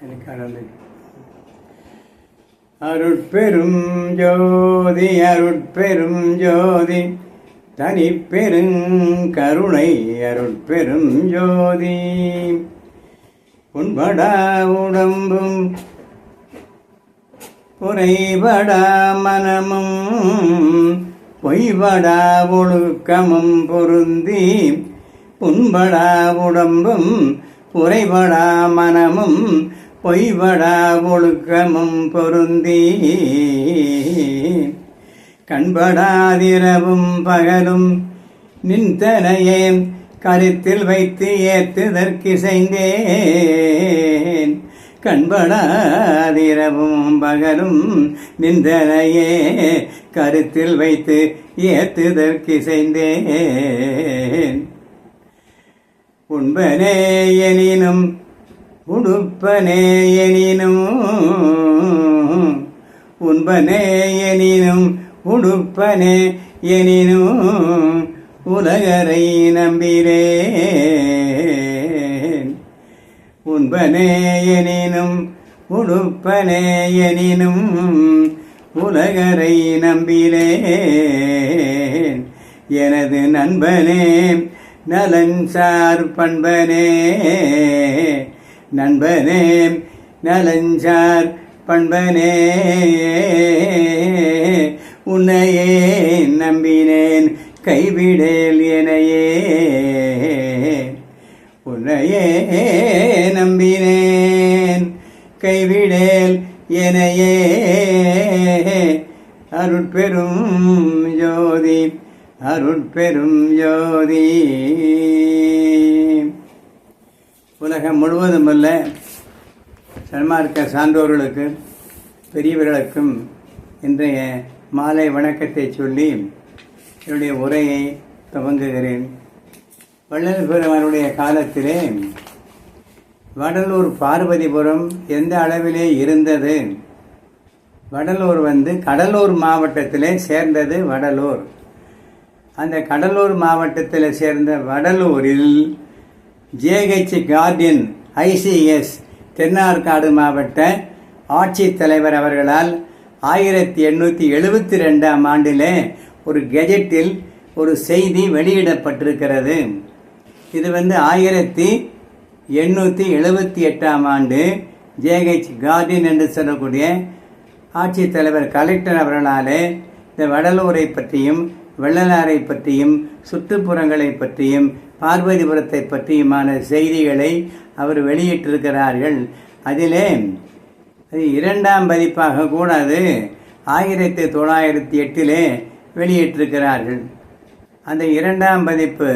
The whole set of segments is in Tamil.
எனக்கு அருட்பெரும் ஜோதி அருட்பெரும் ஜோதி தனி பெருங்கருணை அருட்பெரும் ஜோதி. உண்படா உடம்பும் குறைபடா மனமும் பொய்படா ஒழுக்கமும் பொருந்தி புண்படா உடம்பும் குறைபடா மனமும் பொய்வடா ஒழுக்கமும் பொருந்தி. கண்படாதிரவும் பகலும் நின்றனையே கருத்தில் வைத்து ஏத்துதற்கிசைந்தேன் கண்படாதிரவும் பகலும் நிந்தனையே கருத்தில் வைத்து ஏத்துதற்கிசைந்தேன் உண்பனே எனினும் உடுப்பனே எனினும் உண்பனே எனினும் உடுப்பனே எனினும் உலகரை நம்பினேன். உண்பனே எனினும் உடுப்பனே எனினும் உலகரை நம்பினேன். எனது நண்பனே நலன் சார் பண்பனே நண்பனே நலஞ்சார் பண்பனே உன்னையே நம்பினேன் கைவிடேல் எனையே. உன்னையே நம்பினேன் கைவிடேல் எனையே. அருட்பெரும் ஜோதி அருட்பெரும் ஜோதி. உலகம் முழுவதும் சன்மார்க்க சான்றோர்களுக்கும் பெரியவர்களுக்கும் இன்றைய மாலை வணக்கத்தை சொல்லி என்னுடைய உரையை துவங்குகிறேன். வள்ளல் பெருமானுடைய காலத்திலே வடலூர் பார்வதிபுரம் எந்த அளவிலே இருந்தது? வடலூர் வந்து கடலூர் மாவட்டத்திலே சேர்ந்தது வடலூர். அந்த கடலூர் மாவட்டத்தில் சேர்ந்த வடலூரில் ஜேஹெச் கார்டியன் ஐசிஎஸ் தென்னார்காடு மாவட்ட ஆட்சித்தலைவர் அவர்களால் ஆயிரத்தி எண்ணூற்றி எழுபத்தி ரெண்டாம் ஆண்டிலே ஒரு கெஜெட்டில் ஒரு செய்தி வெளியிடப்பட்டிருக்கிறது. இது வந்து ஆயிரத்தி எண்ணூற்றி எழுபத்தி எட்டாம் ஆண்டு ஜேஹெச் கார்டின் என்று சொல்லக்கூடிய ஆட்சித்தலைவர் கலெக்டர் அவர்களாலே இந்த வடலூரை பற்றியும் வெள்ளலாரை பற்றியும் சுற்றுப்புறங்களை பற்றியும் பார்வதிபுரத்தை பற்றியுமான செய்திகளை அவர் வெளியிட்டிருக்கிறார்கள். அதிலே அது இரண்டாம் பதிப்பாக கூட அது ஆயிரத்தி தொள்ளாயிரத்தி எட்டிலே வெளியிட்டிருக்கிறார்கள். அந்த இரண்டாம் பதிப்பு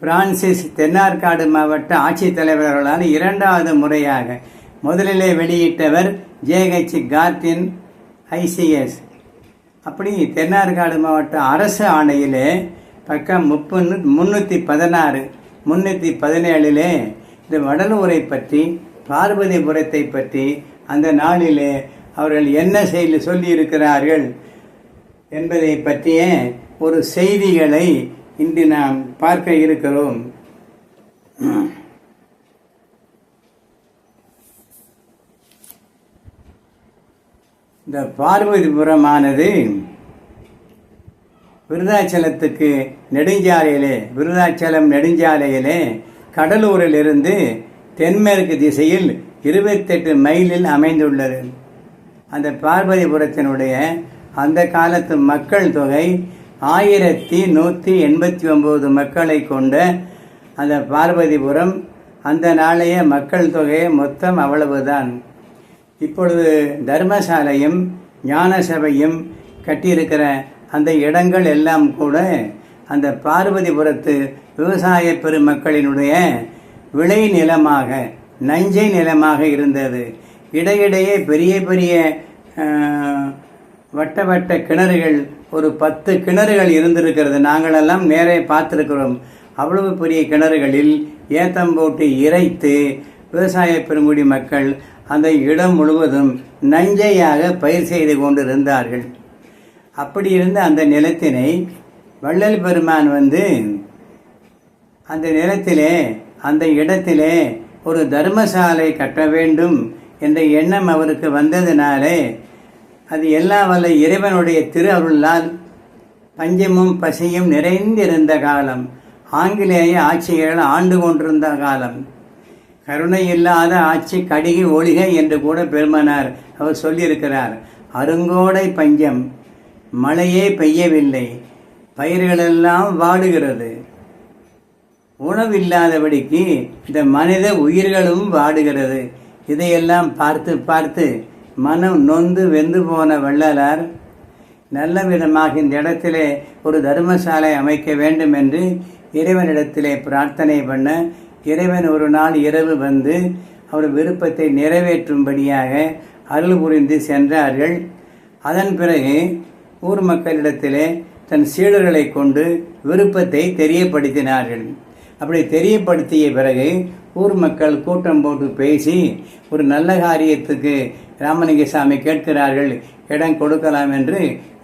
பிரான்சிஸ் தென்னார்காடு மாவட்ட ஆட்சித்தலைவர்களால் இரண்டாவது முறையாக முதலிலே வெளியிட்டவர் ஜேஹெச் கார்டின் ஐசிஎஸ் அப்படி தென்னார்காடு மாவட்ட அரசு ஆணையிலே பக்கம் முப்பது முந்நூற்றி பதினாறு முன்னூற்றி பதினேழிலே இந்த வடலூரை பற்றி பார்வதிபுரத்தை பற்றி அந்த நாளிலே அவர்கள் என்ன செய்தி சொல்லியிருக்கிறார்கள் என்பதை பற்றிய ஒரு செய்திகளை இன்று நாம் பார்க்க இருக்கிறோம். இந்த பார்வதிபுரமானது விருதாச்சலத்துக்கு நெடுஞ்சாலையிலே விருதாச்சலம் நெடுஞ்சாலையிலே கடலூரிலிருந்து தென்மேற்கு திசையில் இருபத்தெட்டு மைலில் அமைந்துள்ளது. அந்த பார்வதிபுரத்தினுடைய அந்த காலத்து மக்கள் தொகை ஆயிரத்தி நூற்றி எண்பத்தி ஒம்பது மக்களை கொண்ட அந்த பார்வதிபுரம் அந்த நாளைய மக்கள் தொகை மொத்தம் அவ்வளவுதான். இப்பொழுது தர்மசாலையும் ஞான சபையும் கட்டியிருக்கிற அந்த இடங்கள் எல்லாம் கூட அந்த பார்வதிபுரத்து விவசாய பெருமக்களினுடைய விளை நிலமாக நஞ்சை நிலமாக இருந்தது. இடையிடையே பெரிய பெரிய வட்ட வட்ட கிணறுகள் ஒரு பத்து கிணறுகள் இருந்திருக்கிறது. நாங்களெல்லாம் நேரே பார்த்துருக்கிறோம். அவ்வளவு பெரிய கிணறுகளில் ஏத்தம் போட்டு இறைத்து விவசாய பெருங்குடி மக்கள் அந்த இடம் முழுவதும் நஞ்சையாக பயிர் செய்து கொண்டிருந்தார்கள். அப்படி இருந்த அந்த நிலத்தினை வள்ளல் பெருமான் வந்து அந்த நிலத்திலே அந்த இடத்திலே ஒரு தர்மசாலை கட்ட வேண்டும் என்ற எண்ணம் அவருக்கு வந்ததினாலே அது எல்லா வல்ல இறைவனுடைய திரு அருளால் பஞ்சமும் பசியும் நிறைந்திருந்த காலம். ஆங்கிலேய ஆட்சிகள் ஆண்டு கொண்டிருந்த காலம். கருணை இல்லாத ஆட்சி கடுகி ஒளிக என்று கூட பெருமனார் அவர் சொல்லியிருக்கிறார். அருங்கோடை பஞ்சம் மழையே பெய்யவில்லை. பயிர்களெல்லாம் வாடுகிறது. உணவில்லாதபடிக்கு இந்த மனித உயிர்களும் வாடுகிறது. இதையெல்லாம் பார்த்து பார்த்து மனம் நொந்து வெந்து போன வள்ளலார் நல்ல விதமாக இந்த இடத்திலே ஒரு தர்மசாலை அமைக்க வேண்டும் என்று இறைவனிடத்திலே பிரார்த்தனை பண்ண இறைவன் ஒரு நாள் இரவு வந்து அவர் விருப்பத்தை நிறைவேற்றும்படியாக அருள் புரிந்து சென்றார்கள். அதன் பிறகு ஊர் மக்களிடத்திலே தன் சீடர்களை கொண்டு விருப்பத்தை தெரியப்படுத்தினார்கள். அப்படி தெரியப்படுத்திய பிறகு ஊர் மக்கள் கூட்டம் போட்டு பேசி ஒரு நல்ல காரியத்துக்கு ராமலிங்கசாமி கேட்கிறார்கள் இடம் கொடுக்கலாம் என்று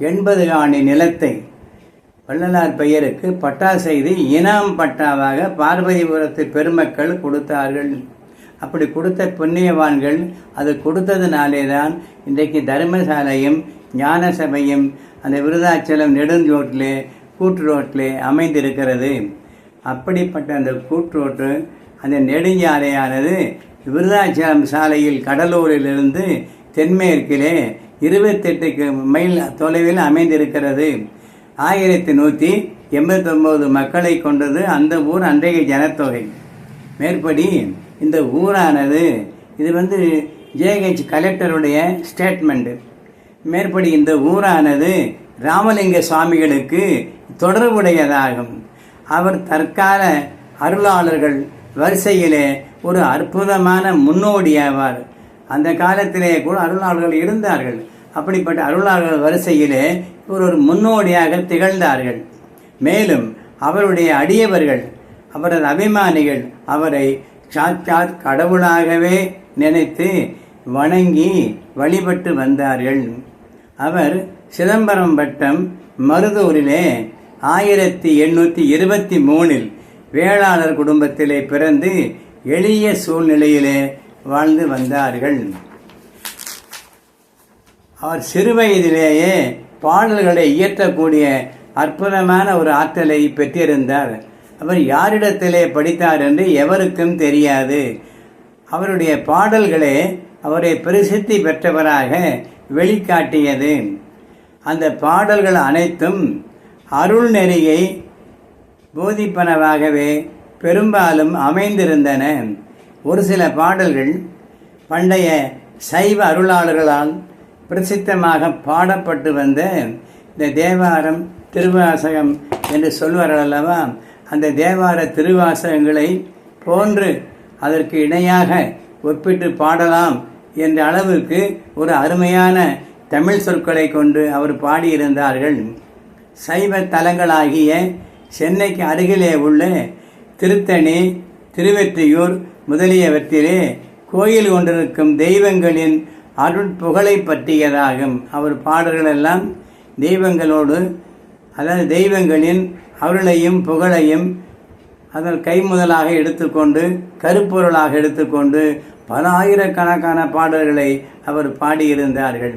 எண்பது ஆணி நிலத்தை வள்ளலார் பெயருக்கு பட்டா செய்து இனாம் பட்டாவாக பார்வதிபுரத்து பெருமக்கள் கொடுத்தார்கள். அப்படி கொடுத்த புண்ணியவான்கள் அது கொடுத்ததுனாலே தான் இன்றைக்கு தர்மசாலையும் ஞான சபையும் அந்த விருதாச்சலம் நெடுஞ்சோட்டிலே கூட்டு ரோட்டிலே அமைந்திருக்கிறது. அப்படிப்பட்ட அந்த கூற்றோட்டு அந்த நெடுஞ்சாலையானது விருதாச்சலம் சாலையில் கடலூரிலிருந்து தென்மேற்கிலே இருபத்தெட்டு மைல் தொலைவில் அமைந்திருக்கிறது. ஆயிரத்தி நூற்றி எண்பத்தொம்போது மக்களை கொண்டது அந்த ஊர் அன்றைய ஜனத்தொகை. மேற்படி இந்த ஊரானது இது வந்து ஜேஹெச் கலெக்டருடைய ஸ்டேட்மெண்ட்டு மேற்படி இந்த ஊரானது ராமலிங்க சுவாமிகளுக்கு தொடர்புடையதாகும். அவர் தற்கால அருளாளர்கள் வரிசையிலே ஒரு அற்புதமான முன்னோடியாவார். அந்த காலத்திலே கூட அருளாளர்கள் இருந்தார்கள். அப்படிப்பட்ட அருளாளர்கள் வரிசையிலே இவர் ஒரு முன்னோடியாக திகழ்ந்தார்கள். மேலும் அவருடைய அடியவர்கள் அவரது அபிமானிகள் அவரை சாட்சாத் கடவுளாகவே நினைத்து வணங்கி வழிபட்டு வந்தார்கள். அவர் சிதம்பரம் வட்டம் மருதூரிலே ஆயிரத்தி எண்ணூற்றி இருபத்தி மூணில் வேளாளர் குடும்பத்திலே பிறந்து எளிய சூழ்நிலையிலே வாழ்ந்து வந்தார்கள். அவர் சிறுவயதிலேயே பாடல்களை இயற்றக்கூடிய அற்புதமான ஒரு ஆற்றலை பெற்றிருந்தார். அவர் யாரிடத்திலே படித்தார் என்று எவருக்கும் தெரியாது. அவருடைய பாடல்களே அவரை பிரசித்தி பெற்றவராக வெளிக்காட்டியது. அந்த பாடல்கள் அனைத்தும் அருள் நெறியை போதிப்பனவாகவே பெரும்பாலும் அமைந்திருந்தன. ஒரு சில பாடல்கள் பண்டைய சைவ அருளாளர்களால் பிரசித்தமாக பாடப்பட்டு வந்த இந்த தேவாரம் திருவாசகம் என்று சொல்வார்கள் அல்லவா அந்த தேவார திருவாசகங்களை போன்று அதற்கு இணையாக ஒப்பிட்டு பாடலாம் என்ற அளவுக்கு ஒரு அருமையான தமிழ் சொற்களை கொண்டு அவர் பாடியிருந்தார்கள். சைவ தலங்களாகிய சென்னைக்கு அருகிலே உள்ள திருத்தணி திருவெற்றியூர் முதலியவற்றிலே கோயில் கொண்டிருக்கும் தெய்வங்களின் அருட்புகழை பற்றியதாகும். அவர் பாடல்களெல்லாம் தெய்வங்களோடு அதாவது தெய்வங்களின் அருளையும் புகழையும் அதன் கைமுதலாக எடுத்துக்கொண்டு கருப்பொருளாக எடுத்துக்கொண்டு பல ஆயிரக்கணக்கான பாடல்களை அவர் பாடியிருந்தார்கள்.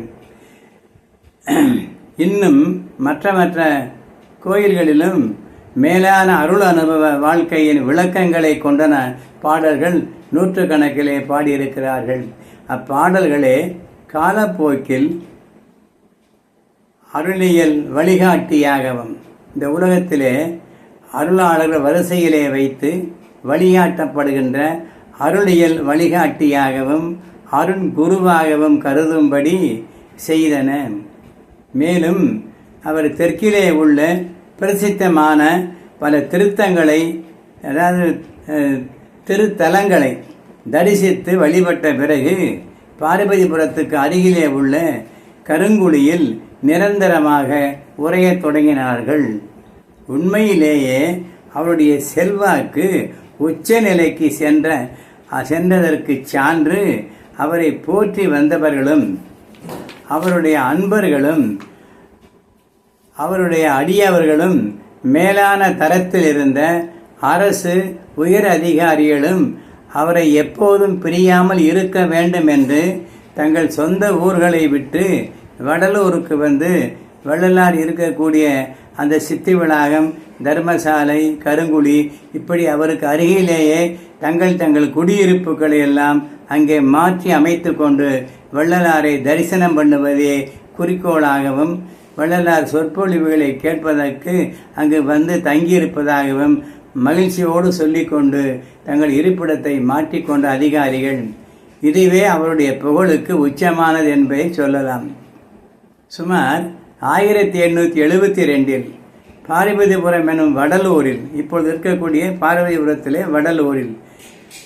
இன்னும் மற்ற மற்ற கோயில்களிலும் மேலான அருள் அனுபவ வாழ்க்கையின் விளக்கங்களை கொண்டன பாடல்கள் நூற்றுக்கணக்கிலே பாடியிருக்கிறார்கள். அப்பாடல்களே காலப்போக்கில் அருளியல் வழிகாட்டியாகவும் இந்த உலகத்திலே அருளாளர்கள் வரிசையிலே வைத்து வழிகாட்டப்படுகின்ற அருளியல் வழிகாட்டியாகவும் அருண் குருவாகவும் கருதும்படி செய்தன. மேலும் அவர் தெற்கிலே உள்ள பிரசித்தமான பல திருத்தங்களை அதாவது திருத்தலங்களை தரிசித்து வழிபட்ட பிறகு பார்வதிபுரத்துக்கு அருகிலே உள்ள கருங்குழியில் நிரந்தரமாக உரையத் தொடங்கினார்கள். உண்மையிலேயே அவருடைய செல்வாக்கு உச்ச நிலைக்கு சென்ற சென்றதற்கு சான்று அவரை போற்றி வந்தவர்களும் அவருடைய அன்பர்களும் அவருடைய அடியவர்களும் மேலான தரத்தில் இருந்த அரசு உயர் அதிகாரிகளும் அவரை எப்போதும் பிரியாமல் இருக்க வேண்டும் என்று தங்கள் சொந்த ஊர்களை விட்டு வடலூருக்கு வந்து வள்ளலார் இருக்கக்கூடிய அந்த சித்தி வளாகம் தர்மசாலை கருங்குழி இப்படி அவருக்கு அருகிலேயே தங்கள் தங்கள் குடியிருப்புகளை எல்லாம் அங்கே மாற்றி அமைத்து கொண்டு வள்ளலாரை தரிசனம் பண்ணுவதே குறிக்கோளாகவும் வள்ளலார் சொற்பொழிவுகளை கேட்பதற்கு அங்கு வந்து தங்கியிருப்பதாகவும் மகிழ்ச்சியோடு சொல்லிக்கொண்டு தங்கள் இருப்பிடத்தை மாற்றிக்கொண்ட அதிகாரிகள் இதுவே அவருடைய புகழுக்கு உச்சமானது என்பதை சொல்லலாம். சுமார் ஆயிரத்தி எண்ணூற்றி எழுபத்தி ரெண்டில் பார்வதிபுரம் எனும் வடலூரில் இப்பொழுது இருக்கக்கூடிய பார்வதிபுரத்திலே வடலூரில்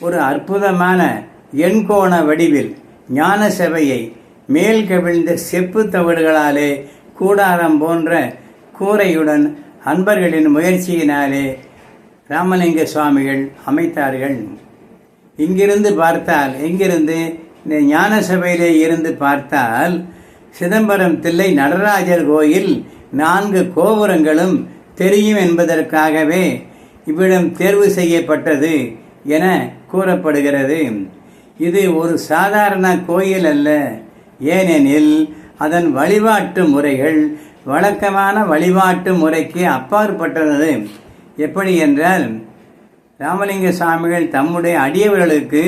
ஒரு அற்புதமான எண்கோண வடிவில் ஞான சபையை மேல் கவிழ்ந்த செப்பு தவிடுகளாலே கூடாரம் போன்ற கூரையுடன் அன்பர்களின் முயற்சியினாலே ராமலிங்க சுவாமிகள் அமைத்தார்கள். இங்கிருந்து பார்த்தால் இங்கிருந்து ஞான சபையிலே இருந்து பார்த்தால் சிதம்பரம் தில்லை நடராஜர் கோயில் நான்கு கோபுரங்களும் தெரியும் என்பதற்காகவே இவ்விடம் தேர்வு செய்யப்பட்டது என கூறப்படுகிறது. இது ஒரு சாதாரண கோயில் அல்ல. ஏனெனில் அதன் வழிபாட்டு முறைகள் வழக்கமான வழிபாட்டு முறைக்கு அப்பாற்பட்டது. எப்படி என்றால் ராமலிங்க சுவாமிகள் தம்முடைய அடியவர்களுக்கு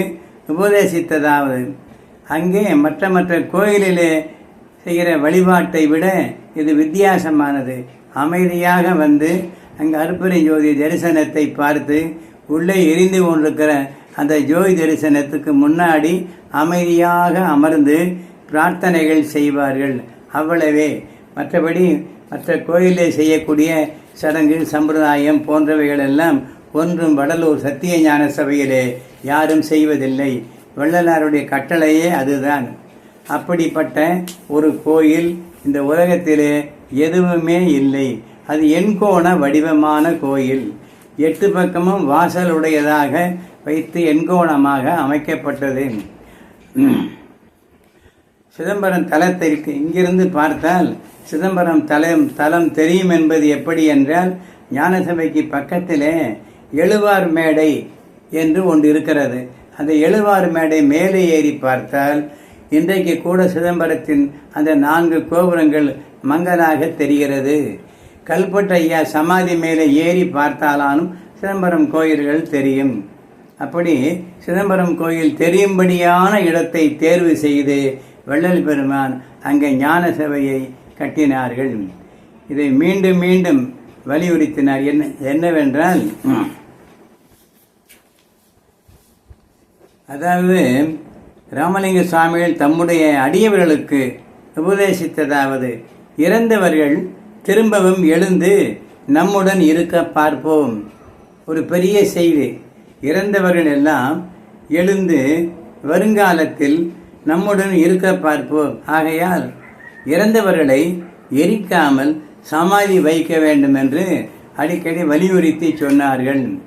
உபதேசித்ததாவது அங்கே மற்ற மற்ற கோயிலிலே செய்கிற வழிபாட்டை விட இது வித்தியாசமானது. அமைதியாக வந்து அங்கே அற்புத ஜோதி தரிசனத்தை பார்த்து உள்ளே எரிந்து கொண்டிருக்கிற அந்த ஜோதி தரிசனத்துக்கு முன்னாடி அமைதியாக அமர்ந்து பிரார்த்தனைகள் செய்வார்கள். அவ்வளவே. மற்றபடி மற்ற கோயிலில் செய்யக்கூடிய சடங்கு சம்பிரதாயம் போன்றவைகள் எல்லாம் ஒன்றும் வடலூர் சத்திய ஞான சபையிலே யாரும் செய்வதில்லை. வள்ளலாருடைய கட்டளையே அதுதான். அப்படிப்பட்ட ஒரு கோயில் இந்த உலகத்திலே எதுவுமே இல்லை. அது எண்கோண வடிவமான கோயில். எட்டு பக்கமும் வாசலுடையதாக வைத்து எண்கோணமாக அமைக்கப்பட்டது. சிதம்பரம் தலத்திற்கு இங்கிருந்து பார்த்தால் சிதம்பரம் தலம் தலம் தெரியும் என்பது எப்படி என்றால் ஞானசபைக்கு பக்கத்திலே எழுவார் மேடை என்று ஒன்று இருக்கிறது. அந்த எழுவார் மேடை மேலே ஏறி பார்த்தால் இன்றைக்கு கூட சிதம்பரத்தின் அந்த நான்கு கோபுரங்கள் மங்கலாக தெரிகிறது. கல்பட்டையா சமாதி மேலே ஏறி பார்த்தாலானும் சிதம்பரம் கோயில்கள் தெரியும். அப்படி சிதம்பரம் கோயில் தெரியும்படியான இடத்தை தேர்வு செய்து வள்ளல் பெருமான் அங்கே ஞான சபையை கட்டினார்கள். இதை மீண்டும் மீண்டும் வலியுறுத்தினார். என்ன என்னவென்றால் அதாவது ராமலிங்க சுவாமிகள் தம்முடைய அடியவர்களுக்கு உபதேசித்ததாவது இறந்தவர்கள் திரும்பவும் எழுந்து நம்முடன் இருக்க பார்ப்போம். ஒரு பெரிய செய்தி. இறந்தவர்கள் எல்லாம் எழுந்து வருங்காலத்தில் நம்முடன் இருக்க பார்ப்போம். ஆகையால் இறந்தவர்களை எரிக்காமல் சமாதி வைக்க வேண்டும் என்று அடிக்கடி வலியுறுத்தி சொன்னார்கள்.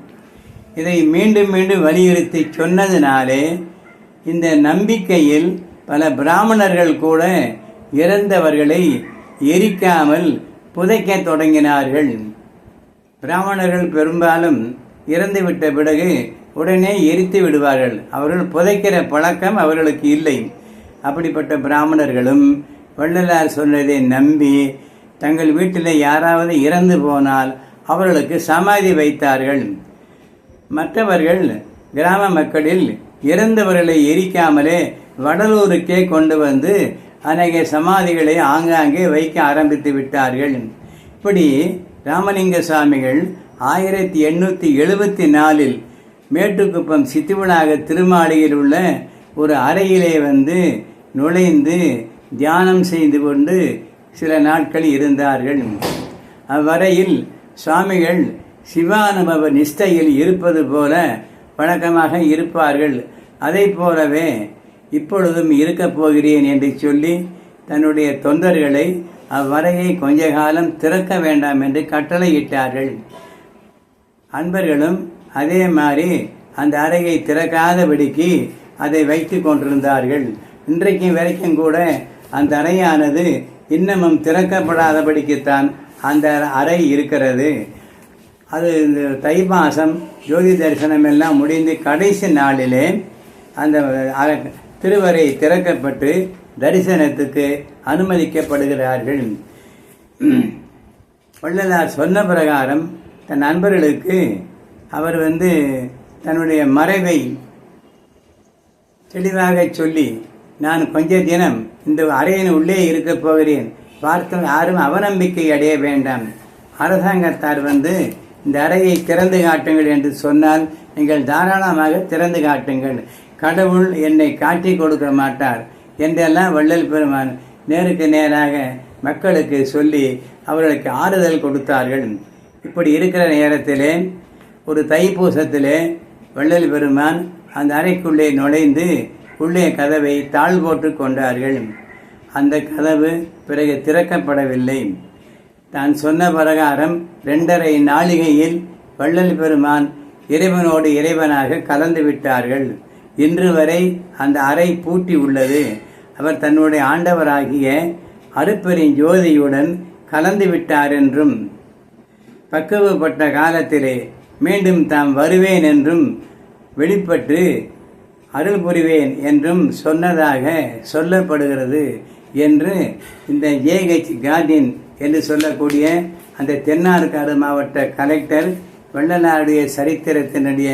இதை மீண்டும் மீண்டும் வலியுறுத்தி சொன்னதினாலே இந்த நம்பிக்கையில் பல பிராமணர்கள் கூட இறந்தவர்களை எரிக்காமல் புதைக்க தொடங்கினார்கள். பிராமணர்கள் பெரும்பாலும் இறந்துவிட்ட பிறகு உடனே எரித்து விடுவார்கள். அவர்கள் புதைக்கிற பழக்கம் அவர்களுக்கு இல்லை. அப்படிப்பட்ட பிராமணர்களும் வள்ளலார் சொன்னதை நம்பி தங்கள் வீட்டில் யாராவது இறந்து போனால் அவர்களுக்கு சமாதி வைத்தார்கள். மற்றவர்கள் கிராம மக்களில் இறந்தவர்களை எரிக்காமலே வடலூருக்கே கொண்டு வந்து அநேக சமாதிகளை ஆங்காங்கே வைக்க ஆரம்பித்து விட்டார்கள். இப்படி ராமலிங்க சாமிகள் ஆயிரத்தி எண்ணூற்றி எழுபத்தி நாலில் மேட்டுக்குப்பம் சித்துவனாக திருமாளிகையில் உள்ள ஒரு அறையிலே வந்து நுழைந்து தியானம் செய்து கொண்டு சில நாட்கள் இருந்தார்கள். அவ்வரையில் சுவாமிகள் சிவானுபவ நிஷ்டையில் இருப்பது போல வழக்கமாக இருப்பார்கள். அதை போலவே இப்பொழுதும் இருக்கப் போகிறேன் என்று சொல்லி தன்னுடைய தொண்டர்களை அவ்வரையை கொஞ்ச காலம் திறக்க வேண்டாம் என்று கட்டளையிட்டார்கள். அன்பர்களும் அதே மாதிரி அந்த அறையை திறக்காதபடிக்கு அதை வைத்து கொண்டிருந்தார்கள். இன்றைக்கு வரைக்கும் கூட அந்த அறையானது இன்னமும் திறக்கப்படாதபடிக்குத்தான் அந்த அறை இருக்கிறது. அது இந்த தை மாதம் ஜோதி தரிசனம் எல்லாம் முடிந்து கடைசி நாளிலே அந்த அர- திருவரை திறக்கப்பட்டு தரிசனத்துக்கு அனுமதிக்கப்படுகிறார்கள். வள்ளலார் சொன்ன பிரகாரம் தன் நண்பர்களுக்கு அவர் வந்து தன்னுடைய மறைவை தெளிவாக சொல்லி நான் கொஞ்ச தினம் இந்த அறையின் உள்ளே இருக்கப் போகிறேன். பார்த்து யாரும் அவநம்பிக்கை அடைய வேண்டாம். அரசாங்கத்தார் வந்து இந்த அறையை திறந்து காட்டுங்கள் என்று சொன்னால் நீங்கள் தாராளமாக திறந்து காட்டுங்கள். கடவுள் என்னை காட்டி கொடுக்க மாட்டார் என்றெல்லாம் வள்ளல் பெருமான் நேருக்கு நேராக மக்களுக்கு சொல்லி அவர்களுக்கு ஆறுதல் கொடுத்தார்கள். இப்படி இருக்கிற நேரத்திலே ஒரு தைப்பூசத்திலே வள்ளல் பெருமான் அந்த அறைக்குள்ளே நுழைந்து உள்ளே கதவை தாழ் போட்டு கொண்டார்கள். அந்த கதவு பிறகு திறக்கப்படவில்லை. தான் சொன்ன பிரகாரம் ரெண்டரை நாளிகையில் வள்ளல் பெருமான் இறைவனோடு இறைவனாக கலந்து விட்டார்கள். இன்று வரை அந்த அறை பூட்டி உள்ளது. அவர் தன்னுடைய ஆண்டவராகிய அருப்பெரும் ஜோதியுடன் கலந்து விட்டார் என்றும் பக்குவப்பட்ட காலத்திலே மீண்டும் தாம் வருவேன் என்றும் வெளிப்பட்டு அருள் புரிவேன் என்றும் சொன்னதாக சொல்லப்படுகிறது என்று இந்த ஜேஹெச் கார்டின் என்று சொல்லக்கூடிய அந்த தென்னார்காடு மாவட்ட கலெக்டர் வள்ளலாருடைய சரித்திரத்தினுடைய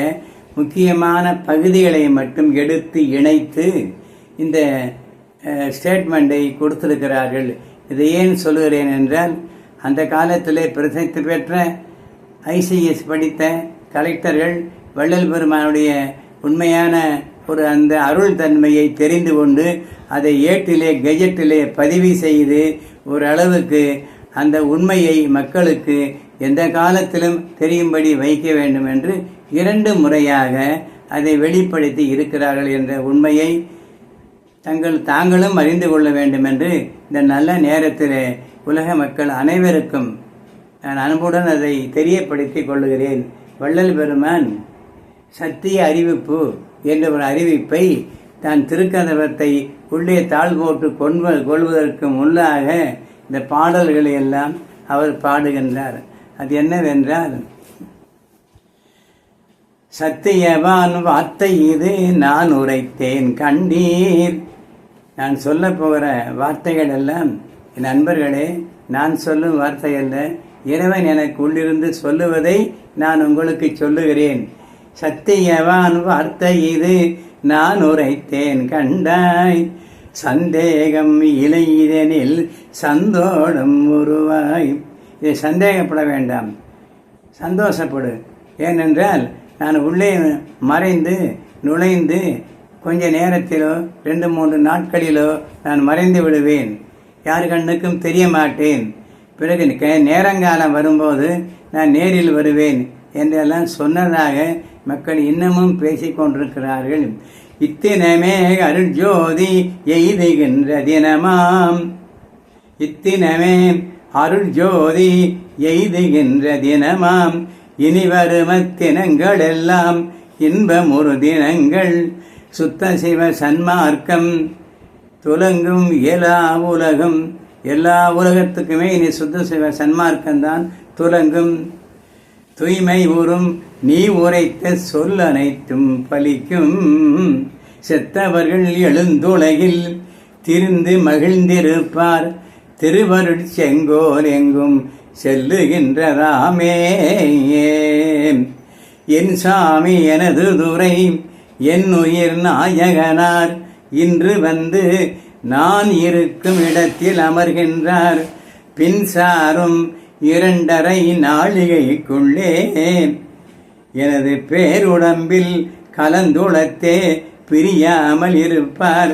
முக்கியமான பகுதிகளை மட்டும் எடுத்து இணைத்து இந்த ஸ்டேட்மெண்ட்டை கொடுத்திருக்கிறார்கள். இதை ஏன் சொல்லுகிறேன் என்றால் அந்த காலத்தில் பிரசித்தி பெற்ற ஐசிஎஸ் படித்த கலெக்டர்கள் வள்ளல் பெருமானுடைய உண்மையான ஒரு அந்த அருள் தன்மையை தெரிந்து கொண்டு அதை ஏட்டிலே கெஜெட்டிலே பதிவு செய்து ஓரளவுக்கு அந்த உண்மையை மக்களுக்கு எந்த காலத்திலும் தெரியும்படி வைக்க வேண்டும் என்று இரண்டு முறையாக அதை வெளிப்படுத்தி இருக்கிறார்கள் என்ற உண்மையை தங்கள் தாங்களும் அறிந்து கொள்ள வேண்டும் என்று இந்த நல்ல நேரத்தில் உலக மக்கள் அனைவருக்கும் நான் அன்புடன் அதை தெரியப்படுத்திக் கொள்ளுகிறேன். வள்ளல் பெருமான். சத்திய அறிவிப்பு என்ற ஒரு அறிவிப்பை தான் திருக்கதவத்தை உள்ளே தாழ் போட்டு கொள்வ கொள்வதற்கு முன்னாக இந்த பாடல்களை எல்லாம் அவர் பாடுகின்றார். அது என்னவென்றால் சத்தியவான் வார்த்தை இது நான் உரைத்தேன் கண்டீர். நான் சொல்ல போகிற வார்த்தைகள் எல்லாம் என் நண்பர்களே நான் சொல்லும் வார்த்தை அல்ல. இறைவன் எனக்கு உள்ளிருந்து சொல்லுவதை நான் உங்களுக்கு சொல்லுகிறேன். சத்தியவான் வார்த்தை இது. நான் உரைத்தேன் கண்டாய். சந்தேகம் இலையிதனில் சந்தோடம் உருவாய். இதை சந்தேகப்பட வேண்டாம். சந்தோஷப்படு. ஏனென்றால் நான் உள்ளே மறைந்து நுழைந்து கொஞ்ச நேரத்திலோ ரெண்டு மூன்று நாட்களிலோ நான் மறைந்து விடுவேன். யார் கண்ணுக்கும் தெரிய மாட்டேன். பிறகு நேரங்காலம் வரும்போது நான் நேரில் வருவேன் என்றெல்லாம் சொன்னதாக மக்கள் இன்னமும் பேசிக் கொண்டிருக்கிறார்கள் இத்தினமே அருள் ஜோதி எய்துகின்ற தினமாம். இத்தினமே அருள் ஜோதி எய்துகின்ற தினமாம். இனி வருமத்தினங்கள் எல்லாம் இன்பமுறு தினங்கள். சுத்த சிவ சன்மார்க்கம் துலங்கும் எல்லா உலகம். எல்லா உலகத்துக்குமே இனி சுத்த சிவ சன்மார்க்கம்தான் துலங்கும். தூய்மை ஊறும் நீ உரைத்த சொல் அனைத்தும் பலிக்கும் செத்தவர்கள் எழுந்துலகில் திரிந்து மகிழ்ந்திருப்பார். திருவருட் செங்கோல் எங்கும் செல்லுகின்றதாமே. என் சாமி எனது துறை என் உயிர் நாயகனார் இன்று வந்து நான் இருக்கும் இடத்தில் அமர்கின்றார். பின்சாரும் இரண்டரை நாழிகைக்குள்ளே எனது பேருடம்பில் கலந்துளத்தே பிரியாமல் இருப்பார்.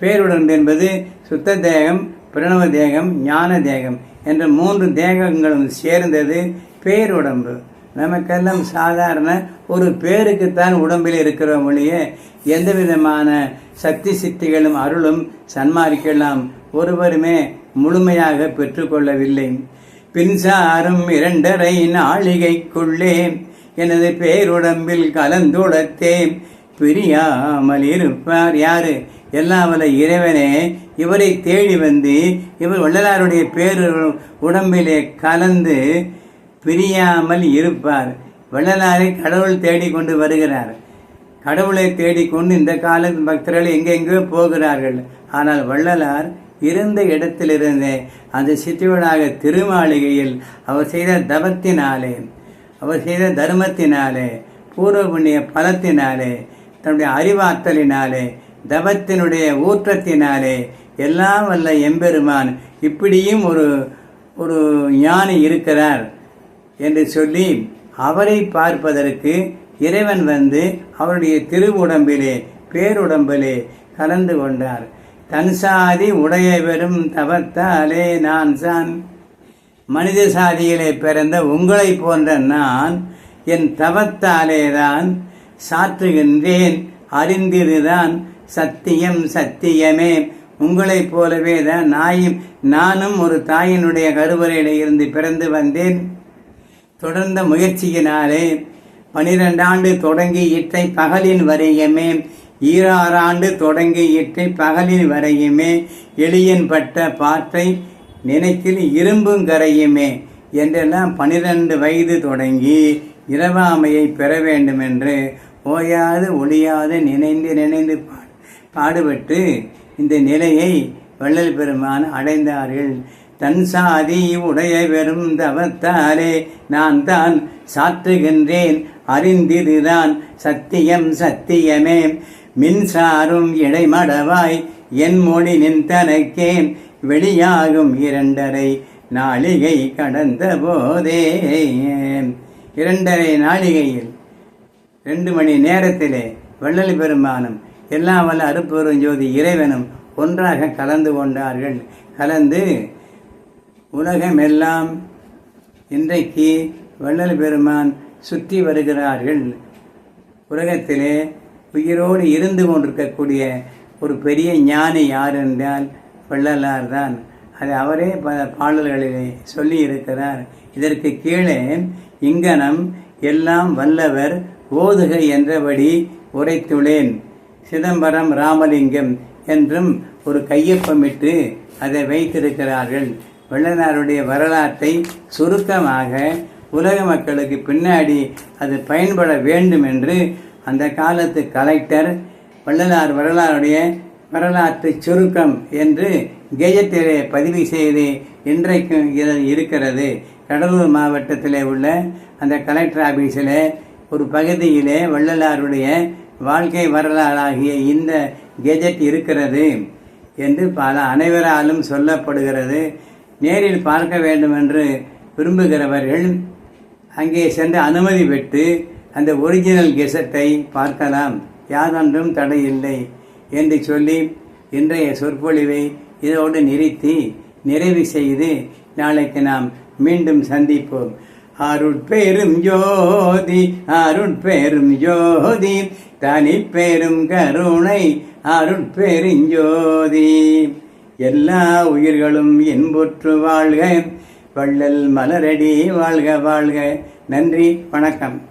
பேருடம்பு என்பது சுத்த தேகம் பிரணவ தேகம் ஞான தேகம் என்ற மூன்று தேகங்களும் சேர்ந்தது பேருடம்பு. நமக்கெல்லாம் சாதாரண ஒரு பேருக்குத்தான் உடம்பில் இருக்கிற மொழிய எந்த விதமான சக்தி சித்திகளும் அருளும் சன்மார்க்கெல்லாம் ஒருவருமே முழுமையாக பெற்றுக்கொள்ளவில்லை. பின்சாரும் இரண்டரை நாளிகைக்குள்ளே எனது பேருடம்பில் கலந்துடத்தே பிரியாமல் இருப்பார் யாரு? எல்லாம் வல்ல இறைவனே இவரை தேடி வந்து இவர் வள்ளலாருடைய பேரு உடம்பிலே கலந்து பிரியாமல் இருப்பார். வள்ளலாரை கடவுள் தேடிக்கொண்டு வருகிறார். கடவுளை தேடிக்கொண்டு இந்த கால பக்தர்கள் எங்கெங்கோ போகிறார்கள். ஆனால் வள்ளலார் இருந்த இடத்திலிருந்தே அந்த சிற்றுவனாக திருமாளிகையில் அவர் செய்த தவத்தினாலே அவர் செய்த தர்மத்தினாலே பூர்வ புண்ணிய பலத்தினாலே தன்னுடைய அறிவாற்றலினாலே தவத்தினுடைய ஊற்றத்தினாலே எல்லாம் வல்ல எம்பெருமான் இப்படியும் ஒரு ஒரு ஞானி இருக்கிறார் என்று சொல்லி அவரை பார்ப்பதற்கு இறைவன் வந்து அவருடைய திருவுடம்பிலே பேருடம்பிலே கலந்து கொண்டார். தன்சாதி உடையவரும் தவத்தாலே நான் சான் மனித சாதியிலே பிறந்த உங்களை போன்ற நான் என் தவத்தாலேதான் சாற்றுகின்றேன். அறிந்திருதான் சத்தியம் சத்தியமே. உங்களைப் போலவே தான் நாயும் நானும் ஒரு தாயினுடைய கருவறையில் இருந்து பிறந்து வந்தேன். தொடர்ந்த முயற்சியினாலே பனிரெண்டாண்டு தொடங்கி இற்றை பகலின் வரையுமே. ஈராறாண்டு தொடங்கி இட்டை பகலின் வரையுமே. எளியன் பட்ட பாற்றை நினைக்கில் இரும்பும் கரையுமே என்றெல்லாம் பனிரெண்டு வயது தொடங்கி இரவாமையை பெற வேண்டும் என்று ஓயாது ஒளியாது நினைந்து நினைந்து பா பாடுபட்டு இந்த நிலையை வள்ளல் பெருமான் அடைந்தார்கள். தன் சாதி உடைய வெறும் தவத்தாலே நான் தான் சாற்றுகின்றேன். அறிந்திருதான் சத்தியம் சத்தியமே. மின்சாரும் இடைமடவாய் என் மொழி நின் தனக்கேன். வெளியாகும் இரண்டரை நாளிகை கடந்த போதே இரண்டரை நாளிகையில் ரெண்டு மணி நேரத்திலே வள்ளல் பெருமானும் எல்லா வல்ல அருப்பெரும் ஜோதி இறைவனும் ஒன்றாக கலந்து கொண்டார்கள். கலந்து உலகம் எல்லாம் இன்றைக்கு வள்ளல் பெருமான் சுற்றி வருகிறார்கள். உலகத்திலே உயிரோடு இருந்து கொண்டிருக்கக்கூடிய ஒரு பெரிய ஞானி யார் என்றால் வள்ளலார் தான் அது அவரே பல பாடல்களிலே சொல்லி இருக்கிறார் இதற்கு கீழே இங்கனம் எல்லாம் வல்லவர் ஓதுக என்றபடி உரைத்துளேன். சிதம்பரம் ராமலிங்கம் என்றும் ஒரு கையொப்பமிட்டு அதை வைத்திருக்கிறார்கள். வள்ளலாருடைய வரலாற்றை சுருக்கமாக உலக மக்களுக்கு பின்னாடி அது பயன்பட வேண்டும் என்று அந்த காலத்து கலெக்டர் வள்ளலார் வரலாறுடைய வரலாற்று சுருக்கம் என்று கெஜத்திலே பதிவு செய்து இன்றைக்கும் இருக்கிறது. கடலூர் மாவட்டத்திலே உள்ள அந்த கலெக்டர் ஆஃபீஸில் ஒரு பகுதியிலே வள்ளலாருடைய வாழ்க்கை வரலாறாகிய இந்த கெஜெட் இருக்கிறது என்று பல அனைவராலும் சொல்லப்படுகிறது. நேரில் பார்க்க வேண்டும் என்று விரும்புகிறவர்கள் அங்கே சென்று அனுமதி பெற்று அந்த ஒரிஜினல் கெசட்டை பார்க்கலாம். யாதொன்றும் தடையில்லை. என்று சொல்லி இன்றைய சொற்பொழிவை இதோடு நிறுத்தி நிறைவு செய்து நாளைக்கு நாம் மீண்டும் சந்திப்போம். அருட்பெரும் ஜோதி அருட்பெரும் ஜோதி தனி பெரும் கருணை அருட்பெருஞ்சோதி எல்லா உயிர்களும் இன்புற்று வாழ்க வள்ளல் மலரடி வாழ்க வாழ்க. நன்றி வணக்கம்.